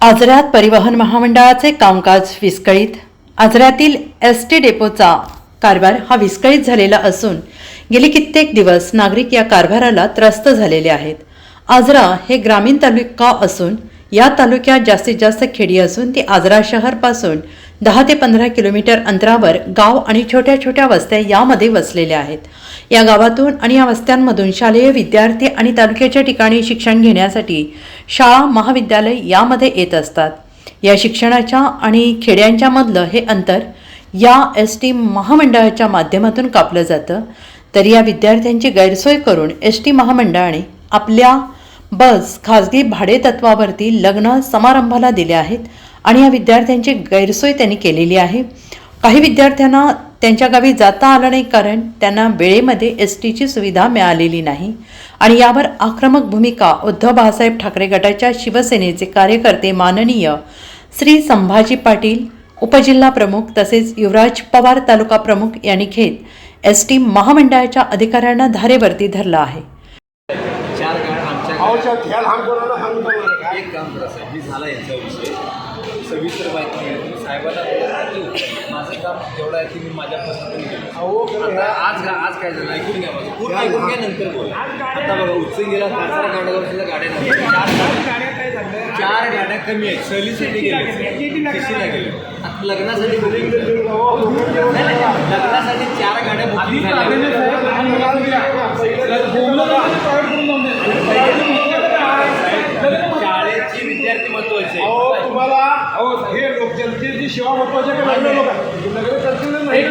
आजऱ्यात परिवहन महामंडळाचे कामकाज विस्कळीत. आजऱ्यातील एस टी डेपोचा कारभार हा विस्कळीत झालेला असून गेली कित्येक दिवस नागरिक या कारभाराला त्रस्त झालेले आहेत. आजरा हे ग्रामीण तालुका असून या तालुक्यात जास्तीत जास्त खेडी असून ती आजरा शहरपासून दहा ते पंधरा किलोमीटर अंतरावर गाव आणि छोट्या छोट्या वस्त्या यामध्ये वसलेल्या आहेत. या गावातून आणि या वस्त्यांमधून शालेय विद्यार्थी आणि तालुक्याच्या ठिकाणी शिक्षण घेण्यासाठी शाळा महाविद्यालय यामध्ये येत असतात. या शिक्षणाच्या आणि खेड्यांच्या मधलं हे अंतर या एस टी महामंडळाच्या माध्यमातून कापलं जातं. तर या विद्यार्थ्यांची गैरसोय करून एस टी महामंडळाने आपल्या बस खाजगी भाडेतत्वावरती लग्न समारंभाला दिले आहेत आणि या विद्यार्थ्यांची गैरसोय त्यांनी केलेली आहे. काही विद्यार्थ्यांना त्यांच्या गावी जाता आलं नाही कारण त्यांना वेळेमध्ये एस टीची सुविधा मिळालेली नाही. आणि यावर आक्रमक भूमिका उद्धव बाळासाहेब ठाकरे गटाच्या शिवसेनेचे कार्यकर्ते माननीय श्री संभाजी पाटील उपजिल्हा प्रमुख तसेच युवराज पवार तालुका प्रमुख यांनी घेत एस टी महामंडळाच्या अधिकाऱ्यांना धारेवरती धरला आहे. सर ख्याल हम हम कोणाला एक काम करा साहेब मी झाला यांचा विषय सविस्तर माहिती घेईल तुम्ही साहेबांना बोला की माझं काम जेवढं आहे ते मी माझ्या आहे. आज आज काय झालं? ऐकून घ्या माझं. पूर्ण ऐकून घ्या नंतर बोला. आता बघा पाच सहा गाड्यावर सुद्धा गाड्या नव्हत्या चार गाड्या कमी आहेत. सहलीसाठी गेल्या गेल्या आता लग्नासाठी लग्नासाठी चार जनतेची सेवा महत्वाची आहे का लग्न लोक लग्न करतील नाही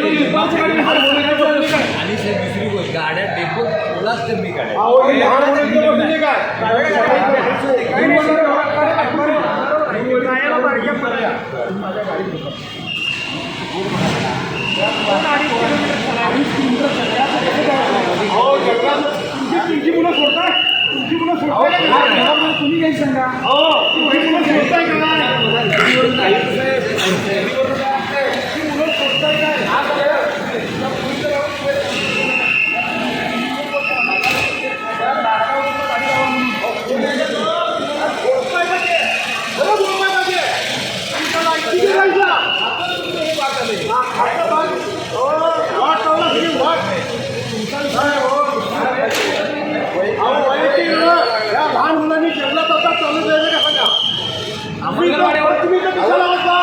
आणि सर दुसरी गोष्ट गाड्या डेपो ओलाच कमी गाड्या. अहो हे लहान मुलांचं म्हणजे काय? लहान मुलांनी जेवला तसा चालू द्यायचं का सांगा? तुम्ही तर- तुम्ही तर कशाला बसला?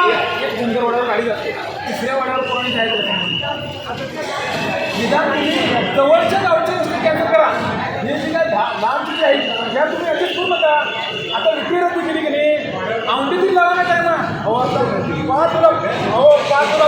तिसऱ्या वाड्यावर कोणी जायचं निदान तुम्ही जवळच्या गावच्या गोष्टी कॅन्सल करा. हे जे काय लांब जे आहे ह्या तुम्ही ऍडजस्ट करू. नका आता विक्री रद्द केली की नाही? औंढीतील लावण्यात आहे ना अहो आता पाच तुला अहो पाच तुला